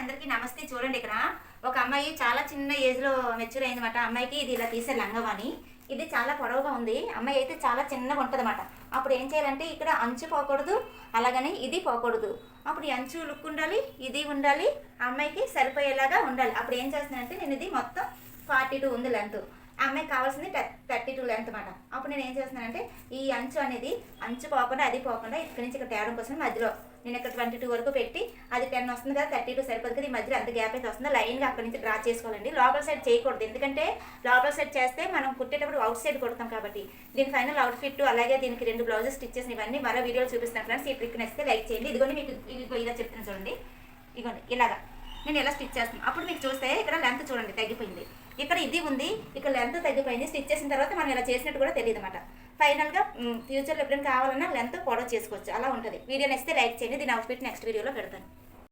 అందరికీ నమస్తే. చూడండి ఇక్కడ ఒక అమ్మాయి చాలా చిన్న ఏజ్లో మెచ్యూర్ అయిందన్నమాట. అమ్మాయికి ఇది ఇలా తీసే లంగవాణి ఇది చాలా పొడవుగా ఉంది. అమ్మాయి అయితే చాలా చిన్నగా ఉంటుందన్నమాట. అప్పుడు ఏం చేయాలంటే ఇక్కడ అంచు పోకూడదు. అలాగని ఇది పోకూడదు. అప్పుడు ఈ అంచు లుక్ ఉండాలి ఇది ఉండాలి. అమ్మాయికి సరిపోయేలాగా ఉండాలి. అప్పుడు ఏం చేస్తున్నానంటే నేను ఇది మొత్తం ఫార్టీ టూ ఉంది లెంత్ ఆ అమ్మాయికి కావాల్సింది థర్టీ టూ లెంత్ అనమాట అప్పుడు నేను ఏం చేస్తున్నానంటే ఈ అంచు అనేది అంచు పోకుండా అది పోకుండా ఇక్కడి నుంచి ఇక్కడ తేవడం కోసం మధ్యలో. నేను ఇక్కడ ట్వంటీ టూ వరకు పెట్టి అది టెన్ వస్తుంది కదా థర్టీ టూ సరిపోదు కదా ఈ మధ్యలో అంత గ్యాప్ అయితే వస్తుందో? లైన్గా అక్కడి నుంచి డ్రా చేసుకోవాలండి. లోపల సైడ్ చేయకూడదు. ఎందుకంటే లోపల సైడ్ చేస్తే మనం కుట్టేటప్పుడు అవుట్ సైడ్ కొడతాం కాబట్టి. దీని ఫైనల్ అవుట్ ఫిట్ అలాగే దీనికి రెండు బ్లౌజెస్ స్టిచ్చెస్ ఇవన్నీ మరో వీడియోలు చూపిస్తాను ఫ్రెండ్స్. ఈ ట్రిక్ నచ్చితే లైక్ చేయండి. ఇదిగోండి మీకు ఇదిగో ఇలా చెప్తాను చూడండి. ఇదిగోండి ఇలాగా. నేను ఎలా స్టిచ్ చేస్తాను అప్పుడు మీకు చూస్తే ఇక్కడ లెంత్ చూడండి తగ్గిపోయింది. ఇక్కడ ఇది ఉంది ఇక్కడ లెంత్ తగ్గిపోయింది. స్టిచ్ చేసిన తర్వాత మనం ఇలా చేసినట్టు కూడా తెలియదు అనమాట ఫైనల్గా ఫ్యూచర్లో ఎప్పుడైనా కావాలన్నా లెంత్ పొడవ చేసుకోవచ్చు. అలా ఉంటుంది. వీడియో నచ్చితే లైక్ చేయండి. దీని అవుట్ఫిట్ నెక్స్ట్ వీడియోలో పెడతాను.